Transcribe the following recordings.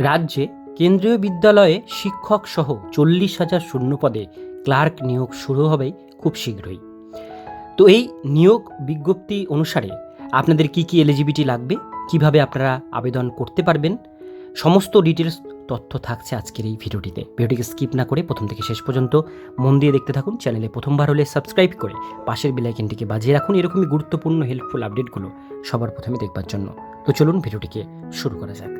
রাজ্যে কেন্দ্রীয় বিদ্যালয়ে শিক্ষক সহ চল্লিশ হাজার শূন্য পদে ক্লার্ক নিয়োগ শুরু হবে খুব শীঘ্রই। তো এই নিয়োগ বিজ্ঞপ্তি অনুসারে আপনাদের কি কি এলিজিবিলিটি লাগবে? কীভাবে আপনারা আবেদন করতে পারবেন? সমস্ত ডিটেলস তথ্য থাকছে আজকের এই ভিডিওটিতে। ভিডিওটিকে স্কিপ না করে প্রথম থেকে শেষ পর্যন্ত মন দিয়ে দেখতে থাকুন। চ্যানেলে প্রথমবার হলে সাবস্ক্রাইব করে পাশের বেলাইকেনটিকে বাজিয়ে রাখুন। এরকমই গুরুত্বপূর্ণ হেল্পফুল আপডেটগুলো সবার প্রথমে দেখবার জন্য। তো চলুন ভিডিওটিকে শুরু করা যাক।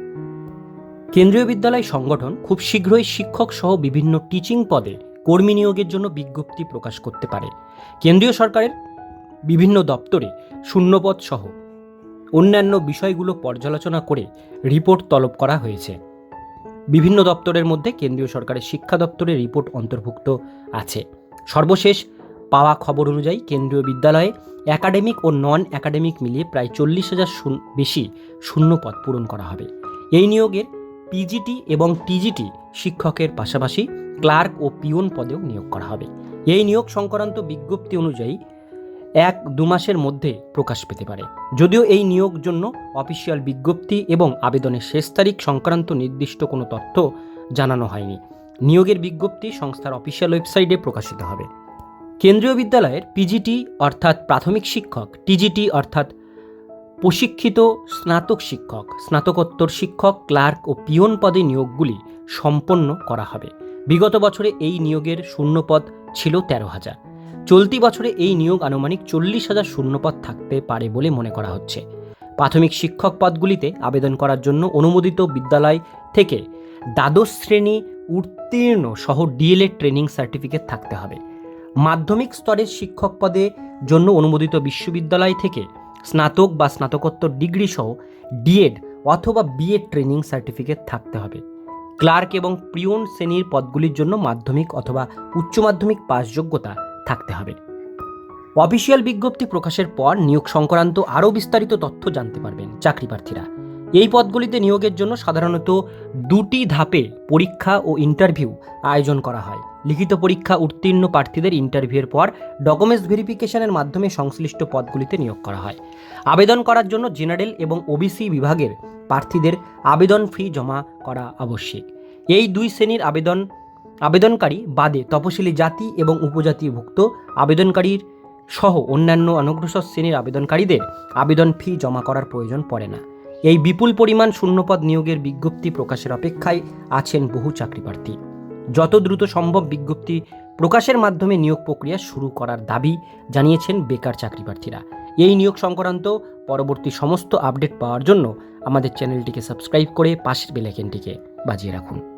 কেন্দ্রীয় বিদ্যালয় সংগঠন খুব শীঘ্রই শিক্ষক সহ বিভিন্ন টিচিং পদে কর্মী নিয়োগের জন্য বিজ্ঞপ্তি প্রকাশ করতে পারে। কেন্দ্রীয় সরকারের বিভিন্ন দপ্তরে শূন্যপদ সহ অন্যান্য বিষয়গুলো পর্যালোচনা করে রিপোর্ট তলব করা হয়েছে। বিভিন্ন দপ্তরের মধ্যে কেন্দ্রীয় সরকারের শিক্ষা দপ্তরের রিপোর্ট অন্তর্ভুক্ত আছে। সর্বশেষ পাওয়া খবর অনুযায়ী কেন্দ্রীয় বিদ্যালয়ে একাডেমিক ও নন একাডেমিক মিলিয়ে প্রায় চল্লিশ হাজার বেশি শূন্য পদ পূরণ করা হবে। এই নিয়োগের পিজিটি এবং টিজিটি শিক্ষকের পাশাপাশি ক্লার্ক ও পিওন পদেও নিয়োগ করা হবে। এই নিয়োগ সংক্রান্ত বিজ্ঞপ্তি অনুযায়ী এক দু মাসের মধ্যে প্রকাশ পেতে পারে। যদিও এই নিয়োগ জন্য অফিসিয়াল বিজ্ঞপ্তি এবং আবেদনের শেষ তারিখ সংক্রান্ত নির্দিষ্ট কোনো তথ্য জানানো হয়নি। নিয়োগের বিজ্ঞপ্তি সংস্থার অফিসিয়াল ওয়েবসাইটে প্রকাশিত হবে। কেন্দ্রীয় বিদ্যালয়ের পিজিটি অর্থাৎ প্রাথমিক শিক্ষক টিজিটি অর্থাৎ প্রশিক্ষিত স্নাতক শিক্ষক, স্নাতকোত্তর শিক্ষক, ক্লার্ক ও পিয়ন পদে নিয়োগগুলি সম্পন্ন করা হবে। বিগত বছরে এই নিয়োগের শূন্যপদ ছিল তেরো হাজার। চলতি বছরে এই নিয়োগ আনুমানিক চল্লিশ হাজার শূন্যপদ থাকতে পারে বলে মনে করা হচ্ছে। প্রাথমিক শিক্ষক পদগুলিতে আবেদন করার জন্য অনুমোদিত বিদ্যালয় থেকে দ্বাদশ শ্রেণি উত্তীর্ণ সহ ডিএলএড ট্রেনিং সার্টিফিকেট থাকতে হবে। মাধ্যমিক স্তরের শিক্ষক পদে জন্য অনুমোদিত বিশ্ববিদ্যালয় থেকে স্নাতক বা স্নাতকোত্তর ডিগ্রি সহ ডিএড অথবা বিএড ট্রেনিং সার্টিফিকেট থাকতে হবে। ক্লার্ক এবং প্রিয়ন শ্রেণির পদগুলির জন্য মাধ্যমিক অথবা উচ্চ মাধ্যমিক পাস যোগ্যতা থাকতে হবে। অফিসিয়াল বিজ্ঞপ্তি প্রকাশের পর নিয়োগ সংক্রান্ত আরও বিস্তারিত তথ্য জানতে পারবেন চাকরি প্রার্থীরা এই পদগুলিতে নিয়োগের জন্য সাধারণত দুটি ধাপে পরীক্ষা ও ইন্টারভিউ আয়োজন করা হয়। লিখিত পরীক্ষা উত্তীর্ণ প্রার্থীদের ইন্টারভিউয়ের পর ডকুমেন্টস ভেরিফিকেশনের মাধ্যমে সংশ্লিষ্ট পদগুলিতে নিয়োগ করা হয়। আবেদন করার জন্য জেনারেল এবং ওবিসি বিভাগের প্রার্থীদের আবেদন ফি জমা করা আবশ্যিক। এই দুই শ্রেণির আবেদন, আবেদনকারী বাদে তপশিলি জাতি এবং উপজাতিভুক্ত আবেদনকারীর সহ অন্যান্য অনগ্রসর শ্রেণির আবেদনকারীদের আবেদন ফি জমা করার প্রয়োজন পড়ে না। এই বিপুল পরিমাণ শূন্যপদ নিয়োগের বিজ্ঞপ্তি প্রকাশের অপেক্ষায় আছেন বহু চাকরি প্রার্থী যত দ্রুত সম্ভব বিজ্ঞপ্তি প্রকাশের মাধ্যমে নিয়োগ প্রক্রিয়া শুরু করার দাবি জানিয়েছেন বেকার চাকরি প্রার্থীরা এই নিয়োগ সংক্রান্ত পরবর্তী সমস্ত আপডেট পাওয়ার জন্য আমাদের চ্যানেলটিকে সাবস্ক্রাইব করে পাশের বেলাইকেনটিকে বাজিয়ে রাখুন।